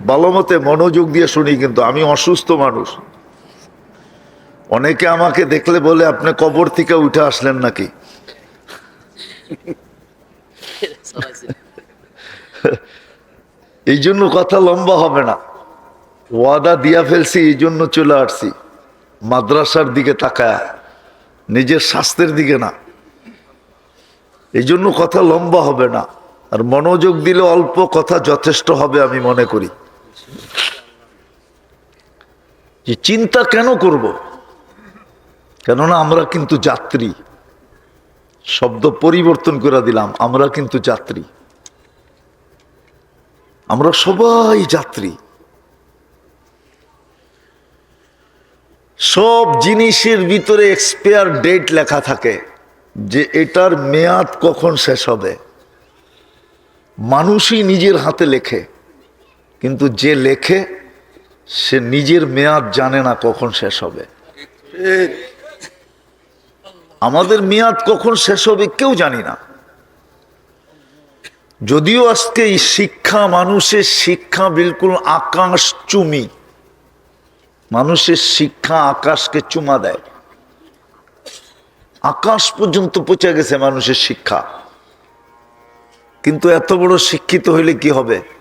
ভালো মতে মনোযোগ দিয়ে শুনি, কিন্তু আমি অসুস্থ মানুষ। অনেকে আমাকে দেখলে বলে, আপনি কবর থেকে উঠে আসলেন নাকি? এই জন্য কথা লম্বা হবে না। ওয়াদা দিয়া ফেলছি, এই জন্য চলে আসছি। মাদ্রাসার দিকে তাকায়, নিজের স্বাস্থ্যের দিকে না। এই জন্য কথা লম্বা হবে না। আর মনোযোগ দিলে অল্প কথা যথেষ্ট হবে আমি মনে করি। যে চিন্তা কেন করব? কেননা আমরা কিন্তু যাত্রী। শব্দ পরিবর্তন করে দিলাম, আমরা কিন্তু যাত্রী। আমরা সবাই যাত্রী। সব জিনিসের ভিতরে এক্সপায়ার ডেট লেখা থাকে যে এটার মেয়াদ কখন শেষ হবে। মানুষই নিজের হাতে লেখে। কিন্তু যে লেখে, সে নিজের মেয়াদ জানে না কখন শেষ হবে। আমাদের মেয়াদ কখন শেষ হবে কেউ জানি না। যদিও আজকে এই শিক্ষা মানুষের শিক্ষা বিলকুল আকাশ চুমি। মানুষের শিক্ষা আকাশকে চুমা দেয়। আকাশ পর্যন্ত পৌঁছে গেছে মানুষের শিক্ষা। কিন্তু এত বড় শিক্ষিত হইলে কি হবে?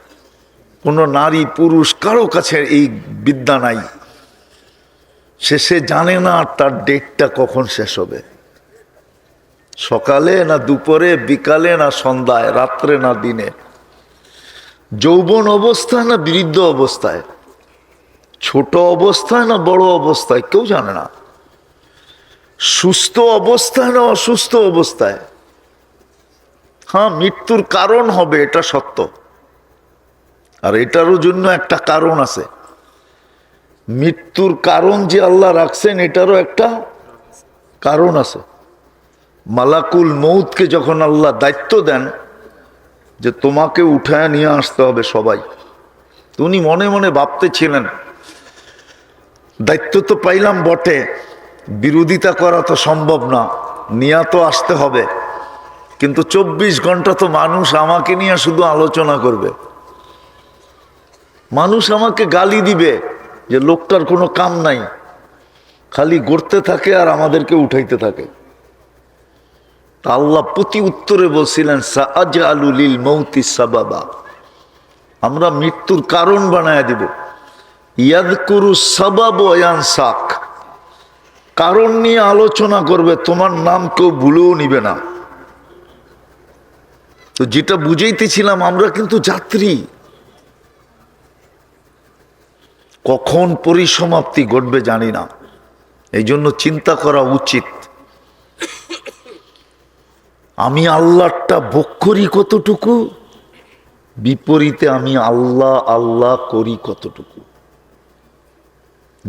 কোনো নারী, পুরুষ কারও কাছে এই বিদ্যা নাই। শেষে জানে না তার ডেটটা কখন শেষ হবে। সকালে না দুপুরে, বিকালে না সন্ধ্যায়, রাত্রে না দিনে। যৌবন অবস্থায় না বৃদ্ধ অবস্থায়? ছোট অবস্থায় না বড় অবস্থায়? কেউ জানে না। সুস্থ অবস্থায় না অসুস্থ অবস্থায়? হ্যাঁ মৃত্যুর কারণ হবে, এটা সত্য। আর এটারও জন্য একটা কারণ আছে। মৃত্যুর কারণ যে আল্লাহ রাখছেন, এটারও একটা কারণ আছে। মালাকুল মৌতকে যখন আল্লাহ দায়িত্ব দেন যে তোমাকে উঠায় নিয়ে আসতে হবে সবাই উনি মনে মনে ভাবতেছিলেন, দায়িত্ব তো পাইলাম বটে, বিরোধিতা করা তো সম্ভব না, নিয়া তো আসতে হবে। কিন্তু চব্বিশ ঘণ্টা তো মানুষ আমাকে নিয়ে শুধু আলোচনা করবে। মানুষ আমাকে গালি দিবে যে লোকটার কোনো কাম নাই। খালি গড়তে থাকে আর আমাদেরকে উঠাইতে থাকে। তা আল্লাহ প্রতি উত্তরে বলছিলেন সাজ আলুলিল মৌতি সাবাবা। আমরা মৃত্যুর কারণ বানায় দিব। ইয়াদ করু সাবাব অয়ান শাক কারণ নিয়ে আলোচনা করবে, তোমার নাম কেউ ভুলেও নিবে না। তো যেটা বুঝাইতেছিলাম, আমরা কিন্তু যাত্রী। কখন পরিসমাপ্তি ঘটবে জানি না। এই জন্য চিন্তা করা উচিত। আমি আল্লাহটা ভোগ করি কতটুকু? বিপরীতে আমি আল্লাহ আল্লাহ করি কতটুকু?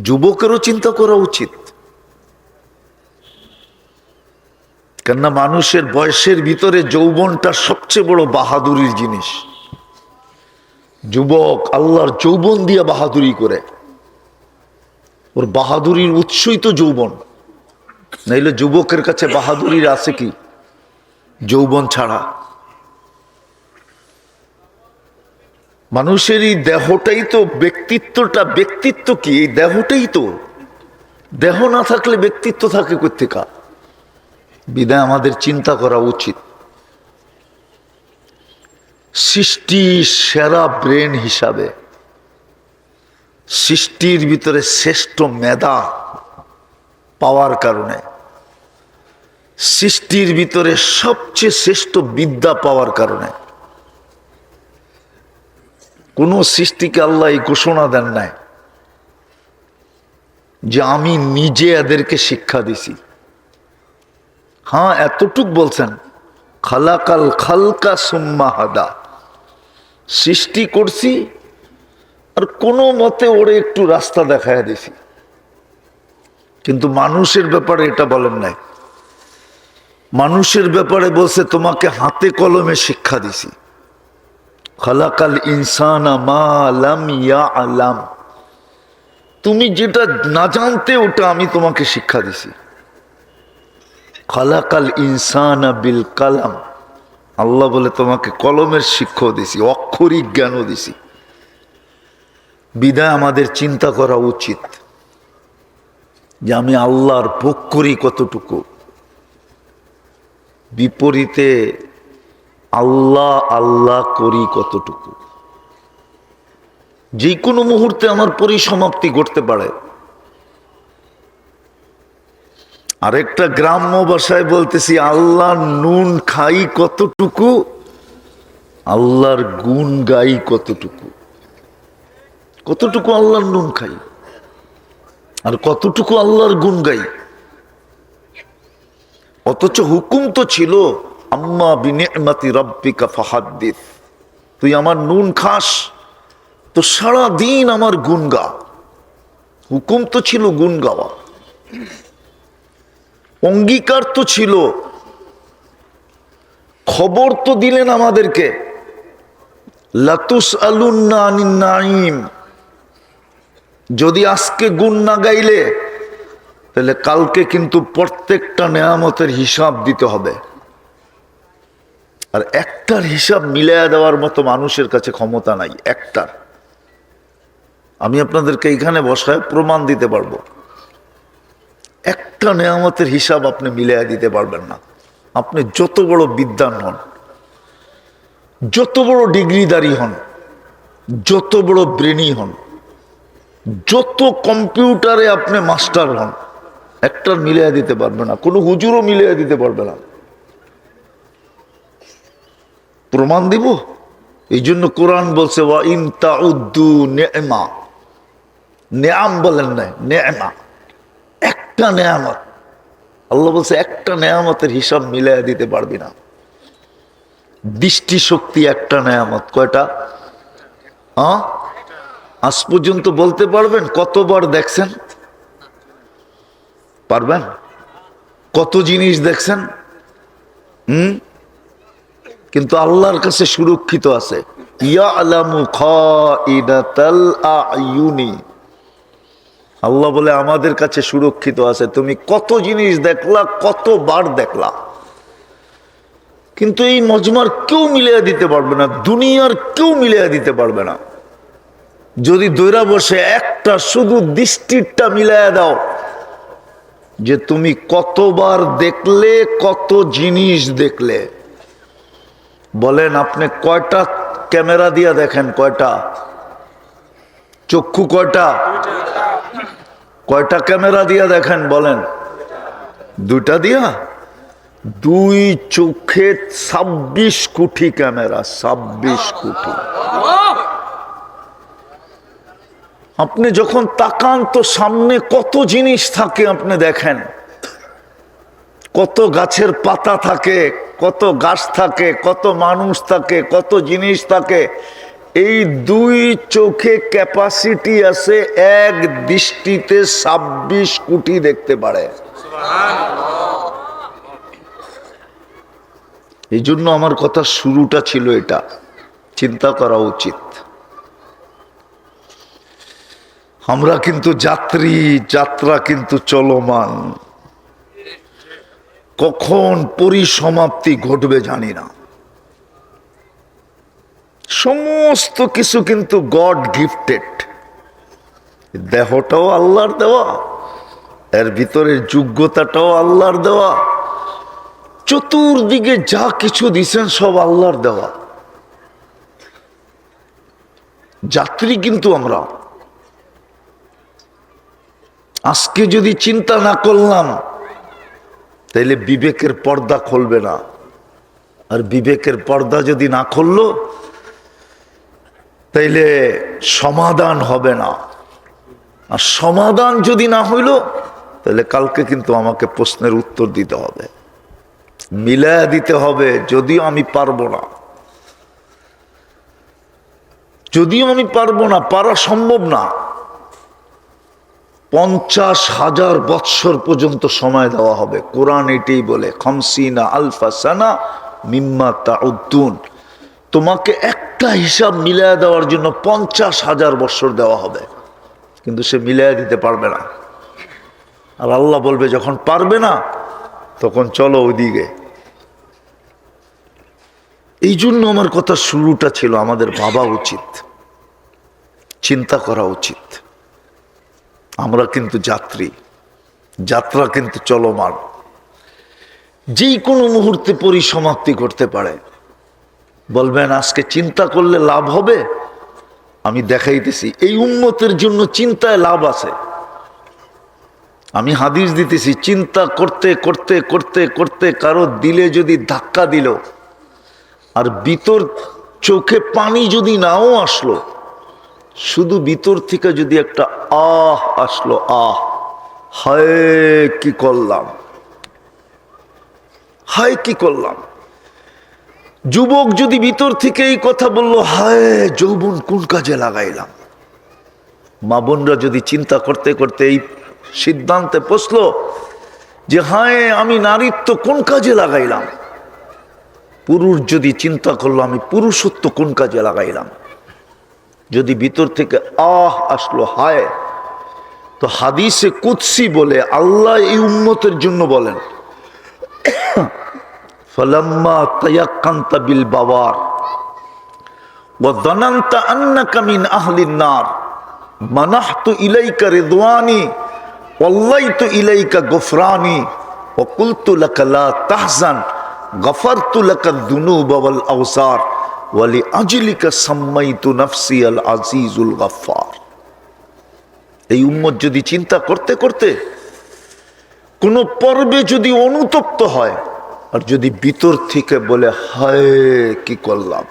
যুবকেরও চিন্তা করা উচিত। কেননা মানুষের বয়সের ভিতরে যৌবনটা সবচেয়ে বড় বাহাদুরির জিনিস। যুবক আল্লাহর যৌবন দিয়ে বাহাদুরি করে। ওর বাহাদুরির উৎসই তো যৌবন। নাইলে যুবকের কাছে বাহাদুরির আছে কি? যৌবন ছাড়া। মানুষের এই দেহটাই তো ব্যক্তিত্বটা, ব্যক্তিত্ব কি? এই দেহটাই তো। দেহ না থাকলে ব্যক্তিত্ব থাকে কোথেকা বিদায় আমাদের চিন্তা করা উচিত। সৃষ্টি সেরা ব্রেন হিসাবে। সৃষ্টির ভিতরে শ্রেষ্ঠ মেধা পাওয়ার কারণে। সৃষ্টির ভিতরে সবচেয়ে শ্রেষ্ঠ বিদ্যা পাওয়ার কারণে। কোন সৃষ্টিকে আল্লাহ এই ঘোষণা দেন নাই যে আমি নিজে এদেরকে শিক্ষা দিছি। হ্যাঁ এতটুক বলছেন, খালাকাল খালকা সুম্মা হাদা। সৃষ্টি করছি আর কোনো মতে ওরে একটু রাস্তা দেখায় দিছি। কিন্তু মানুষের ব্যাপারে এটা বলেন নাই। মানুষের ব্যাপারে বলছে, তোমাকে হাতে কলমে শিক্ষা দিছি। খালাকাল ইনসান আলাম ইয়া আলাম তুমি যেটা না জানতে ওটা আমি তোমাকে শিক্ষা দিছি। খালাকাল ইনসান বিল কালাম। আল্লাহ বলে, তোমাকে কলমের শিক্ষাও দিছি অক্ষরিক জ্ঞানও দিছি। বিদায় আমাদের চিন্তা করা উচিত যে আমি আল্লাহর ভোগ করি কতটুকু। বিপরীতে আল্লাহ আল্লাহ করি কতটুকু। যে কোনো মুহূর্তে আমার পরিসমাপ্তি ঘটতে পারে। আরেকটা গ্রাম্য ভাষায় বলতেছি, আল্লাহ নুন খাই কতটুকু? আল্লাহর গুণ গাই কতটুকু? কতটুকু আল্লাহর নুন খাই? আর কতটুকু আল্লাহর গুণ গাই? অথচ হুকুম তো ছিল, আম্মা বিনেমাতি রব্বিকা ফাহাদ্দিস। তুই আমার নুন খাস, তো সারা দিন আমার গুণ গা। হুকুম তো ছিল গুণ গাওয়া। অঙ্গীকার তো ছিল। খবর তো দিলেন আমাদেরকে। লাতুস নাইম যদি আজকে গুণ না গাইলে, তাহলে কালকে কিন্তু প্রত্যেকটা নেয়ামতের হিসাব দিতে হবে। আর একটার হিসাব মিলিয়ে দেওয়ার মতো মানুষের কাছে ক্ষমতা নাই, একটার। আমি আপনাদেরকে এখানে বসায় প্রমাণ দিতে পারব। একটা নেয়ামতের হিসাব আপনি মিলিয়ে দিতে পারবেন না। আপনি যত বড় বিদ্যান হন, যত বড় ডিগ্রিদারি হন, যত বড় ব্রেনি হন, যত কম্পিউটারে আপনি মাস্টার হন একটার মিলিয়ে দিতে পারবে না, কোনো হুজুরও মিলিয়ে দিতে পারবে না। প্রমাণ দিব? এই জন্য কোরআন বলছে, ওয়া ইন তাউদ্দু নেমা। নেয়াম বলেন নাই, নেমা। একটা নেয়ামত। আল্লাহ বলছে, একটা নেয়ামতের হিসাব মিলিয়ে দিতে পারবি না। দৃষ্টি শক্তি একটা নেয়ামত। কয়টা? আজ পর্যন্ত বলতে পারবেন? কতবার দেখছেন? পারবেন? কত জিনিস দেখছেন? হুম? কিন্তু আল্লাহর কাছে সুরক্ষিত আছে। ইয়া আলামু খাইনাতাল আয়ুনি আল্লাহ বলে, আমাদের কাছে সুরক্ষিত আছে। তুমি কত জিনিস দেখলা, কতবার দেখলা। কিন্তু এই মজমার কেউ মিলিয়ে দিতে পারবে না, দুনিয়ার কেউ মিলিয়ে দিতে পারবে না। যদি দৈরা বসে একটা শুধু দৃষ্টিরটা মিলাইয়া দাও, যে তুমি কতবার দেখলে, কত জিনিস দেখলে। বলেন, আপনি কয়টা ক্যামেরা দিয়া দেখেন, কয়টা? চক্ষু কয়টা? কয়টা ক্যামেরা দিয়া দেখেন বলেন? দুইটা দিয়া? দুই চোখে ছাব্বিশ কোটি ক্যামেরা, ছাব্বিশ কোটি। আপনি যখন তাকান তো সামনে কত জিনিস থাকে আপনি দেখেন। কত গাছের পাতা থাকে, কত গাছ থাকে, কত মানুষ থাকে, কত জিনিস থাকে। এই দুই চোখে ক্যাপাসিটি আছে এক দৃষ্টিতে ছাব্বিশ কোটি দেখতে পারে। এই জন্য আমার কথা শুরুটা ছিল এটা। চিন্তা করা উচিত। আমরা কিন্তু যাত্রী, যাত্রা কিন্তু চলমান। কখন পরিসমাপ্তি ঘটবে জানি না। সমস্ত কিছু কিন্তু গড গিফটেড দেহটাও আল্লাহর দেওয়া। এর ভিতরের যোগ্যতাটাও আল্লাহর দেওয়া। চতুর্দিকে যা কিছু দিছেন সব আল্লাহর দেওয়া। যাত্রী কিন্তু আমরা। আজকে যদি চিন্তা না করলাম, তাইলে বিবেকের পর্দা খুলবে না। আর বিবেকের পর্দা যদি না খুললো তাইলে সমাধান হবে না। আর সমাধান যদি না হইল তাহলে কালকে কিন্তু আমাকে প্রশ্নের উত্তর দিতে হবে। মিলায়া দিতে হবে, যদিও আমি পারব না। যদিও আমি পারব না, পারা সম্ভব না। পঞ্চাশ হাজার বৎসর পর্যন্ত সময় দেওয়া হবে। কোরআন এটাই বলে, খমসিনা আলফা সানা মিম্মা তাউদ্দুন। তোমাকে একটা হিসাব মিলিয়ে দেওয়ার জন্য পঞ্চাশ হাজার বৎসর দেওয়া হবে। কিন্তু সে মিলিয়ে দিতে পারবে না। আর আল্লাহ বলবে, যখন পারবে না, তখন চলো ওইদিকে। এই জন্য আমার কথা শুরুটা ছিল আমাদের ভাবা উচিত, চিন্তা করা উচিত। আমরা কিন্তু যাত্রী, যাত্রা কিন্তু চলমান। যেই কোনো মুহূর্তে পরিসমাপ্তি করতে পারে। বলবেন, আজকে চিন্তা করলে লাভ হবে? আমি দেখাইতেছি, এই উন্মতের জন্য চিন্তায় লাভ আছে। আমি হাদিস দিতেছি, চিন্তা করতে করতে করতে করতে কারও দিলে যদি ধাক্কা দিল, আর ভিতর চোখে পানি যদি নাও আসলো, শুধু ভিতর থেকে যদি একটা আহ আসলো, আহ, হায় কি করলাম? হায় কি করলাম? যুবক যদি ভিতর থেকে এই কথা বলল, হায়, যৌবন কোন কাজে লাগাইলাম? মা বোনরা যদি চিন্তা করতে করতে এই সিদ্ধান্তে পৌঁছলো যে, হায়, আমি নারীত্ব কোন কাজে লাগাইলাম? পুরুষ যদি চিন্তা করল, আমি পুরুষত্ব কোন কাজে লাগাইলাম? যদি ভিতর থেকে আহ আসলো, হায়, তো হাদিসে কুৎসি বলে আল্লাহ এই উন্মতের জন্য বলেন ফলাম্মা তায়াক্কান্তা বিল বাবার وظننت أنك من أهل النار منحت إليك رضواني والليت إليك غفراني وقلت لك لا تحزن غفرت لك الذنوب والأوزار ولأجلك سميت نفسي العزيز الغفار এই উম্মত যদি চিন্তা করতে করতে কোন পর্বে যদি অনুতপ্ত হয় আর যদি ভিতর থেকে বলে, হায়, কি করলাম?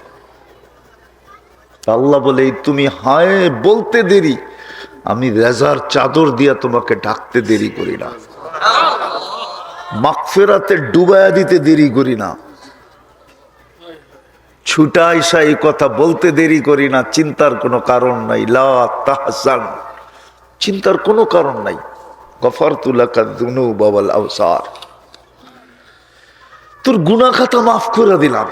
আল্লাহ বলে তুমি হায়, বলতে দেরি। আমি রেজার চাদর দিয়া তোমাকে ডাকতে দেরি করি না। মাকফেরাতে ডুবায়া দিতে দেরি করি না। ছুটা আইসা এই কথা বলতে দেরি করি না। চিন্তার কোনো কারণ নাই। লা তাহসান। চিন্তার কোনো কারণ নাই। গফার তুলাকা দুনু বাবাল আওসার তোর গুনা খাতা মাফ করে দিলাম।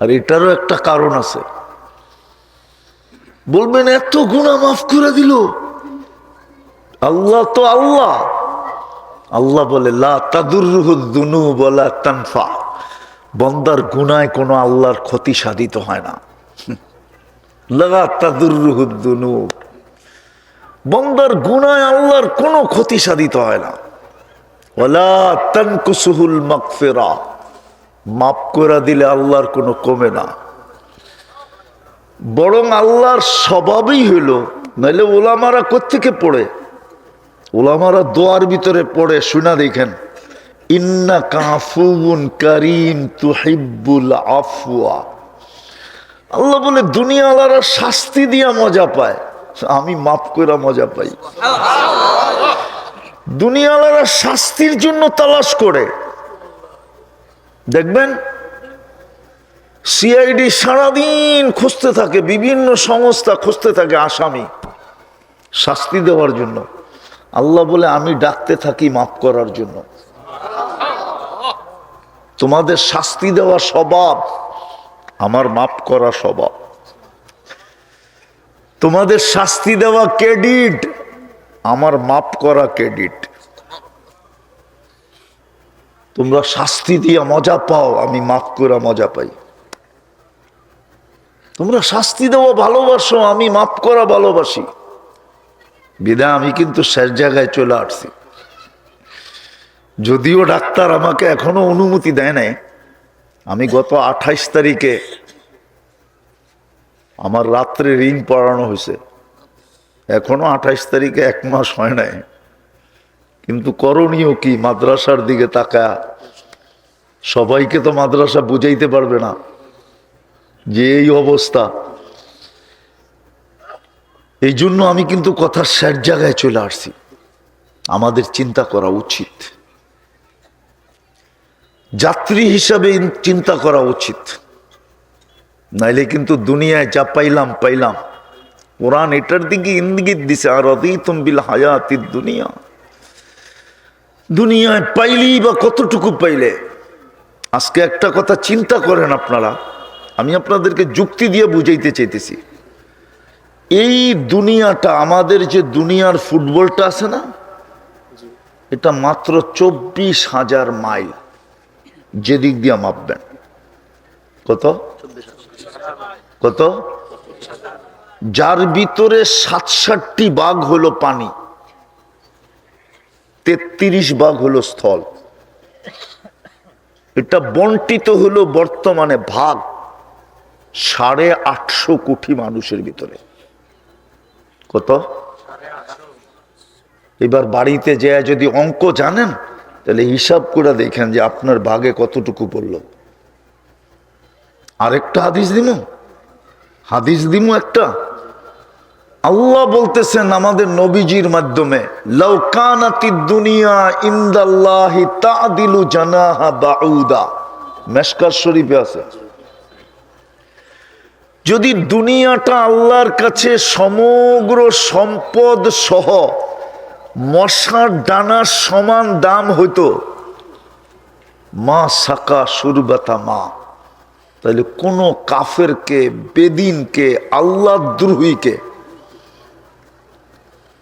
আর এটারও একটা কারণ আছে। বলবেন, এত গুণা মাফ করে দিল? আল্লাহ তো আল্লাহ। আল্লাহ বলে তানফা। বন্দার গুনায় কোনো আল্লাহর ক্ষতি সাধিত হয় না। বন্দার গুনায় আল্লাহর কোনো ক্ষতি সাধিত হয় না। ওলা তানকুসুহুল মাগফিরা। মাফ করে দিলে আল্লাহর কোনো কমে না। বরং আল্লাহর স্বভাবই হইল নাহলে ওলামারা কোত্থেকে পড়ে? ওলামারা দোয়ার ভিতরে পড়ে, শুনা দেখেন। ইন্না কাফুন করিম তুহিব্বুল আফুয়া আল্লাহ বলে দুনিয়ালারা শাস্তি দিয়া মজা পায়। আমি মাফ করে মজা পাই। দুনিয়ালারা শাস্তির জন্য তালাশ করে। দেখবেন? সিআইডি সারাদিন খুঁজতে থাকে, বিভিন্ন সংস্থা খুঁজতে থাকে আসামি শাস্তি দেওয়ার জন্য। আল্লাহ বলে, আমি ডাকতে থাকি মাফ করার জন্য। তোমাদের শাস্তি দেওয়া স্বভাব, আমার মাফ করা স্বভাব। তোমাদের শাস্তি দেওয়া ক্রেডিট আমার মাফ করা ক্রেডিট। তোমরা শাস্তি দিয়া মজা পাও, আমি মাফ করে মজা পাই। তোমরা শাস্তি দেওয়া ভালোবাসো, আমি মাফ করা ভালোবাসি। বিদা, আমি কিন্তু শেষ জায়গায় চলে আসছি। যদিও ডাক্তার আমাকে এখনও অনুমতি দেয় নাই, আমি গত আঠাইশ তারিখে আমার রাত্রে রিং পড়ানো হয়েছে। এখনও আঠাইশ তারিখে এক মাস হয় নাই। কিন্তু করণীয় কি? মাদ্রাসার দিকে তাকা সবাইকে তো মাদ্রাসা বুঝাইতে পারবে না যে এই অবস্থা। এই জন্য আমি কিন্তু কথার শেষ জায়গায় চলে আসছি। আমাদের চিন্তা করা উচিত। যাত্রী হিসাবে চিন্তা করা উচিত। নাইলে কিন্তু দুনিয়ায় যা পাইলাম পাইলাম। কোরআন এটার দিকে ইঙ্গিত দিছে আর বিল হায়াতির দুনিয়া। দুনিয়ায় পাইলি বা কতটুকু পাইলে? আজকে একটা কথা চিন্তা করেন আপনারা, আমি আপনাদেরকে যুক্তি দিয়ে বুঝাইতে চাইতেছি। এই দুনিয়াটা, আমাদের যে দুনিয়ার ফুটবলটা আছে না, এটা মাত্র চব্বিশ হাজার মাইল। যেদিক দিয়ে মাপবেন। কত? কত? যার ভিতরে সাত ষাটটি বাঘ হলো পানি, তেত্রিশ বাঘ হলো স্থল। এটা বন্টিত হলো বর্তমানে ভাগ সাড়ে আটশো কোটি মানুষের ভিতরে। কত? এবার বাড়িতে যে যদি অঙ্ক জানেন, তাহলে হিসাব করে দেখেন যে আপনার ভাগে কতটুকু পড়ল। আরেকটা হাদিস দিমু। হাদিস দিমু একটা। আল্লাহ বলতেছেন আমাদের নবীজির মাধ্যমে দুনিয়া জানাহা শরীফে আছে। যদি দুনিয়াটা আল্লাহর কাছে সমগ্র সম্পদ সহ মশার ডানার সমান দাম হইতো, মা সাকা সুরবাতা মা। তাহলে কোনো কাফেরকে, বেদিনকে আল্লাহ দ্রোহীকে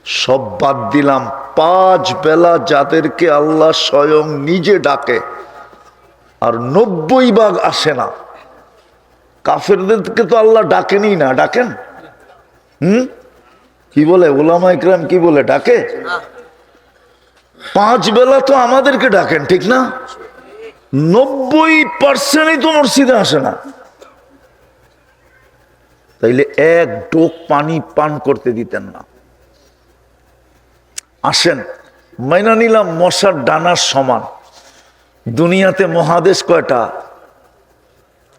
সব বাদ দিলাম। পাঁচ বেলা যাদেরকে আল্লাহ স্বয়ং নিজে ডাকে, আর নব্বই ভাগ আসে না। কাফেরদেরকে তো আল্লাহ ডাকেনি না, ডাকেন। হুম? কি বলে? ওলামা ইকরাম কি বলে? ডাকে? পাঁচ বেলা তো আমাদেরকে ডাকেন, ঠিক না? নব্বই পার্সেন্টই তো মসজিদে আসে না। তাইলে এক ডোক পানি পান করতে দিতেন না। আসেন। মাইনা নিলাম, মশার ডানার সমান। দুনিয়াতে মহাদেশ কয়টা?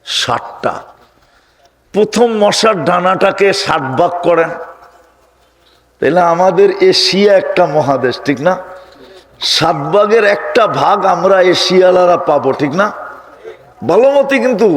ষাটটা প্রথম মশার ডানাটাকে ষাট ভাগ করেন। তাহলে আমাদের এশিয়া একটা মহাদেশ, ঠিক না? সাত ভাগের একটা ভাগ আমরা এশিয়ালারা পাবো, ঠিক না? ভালো কিন্তু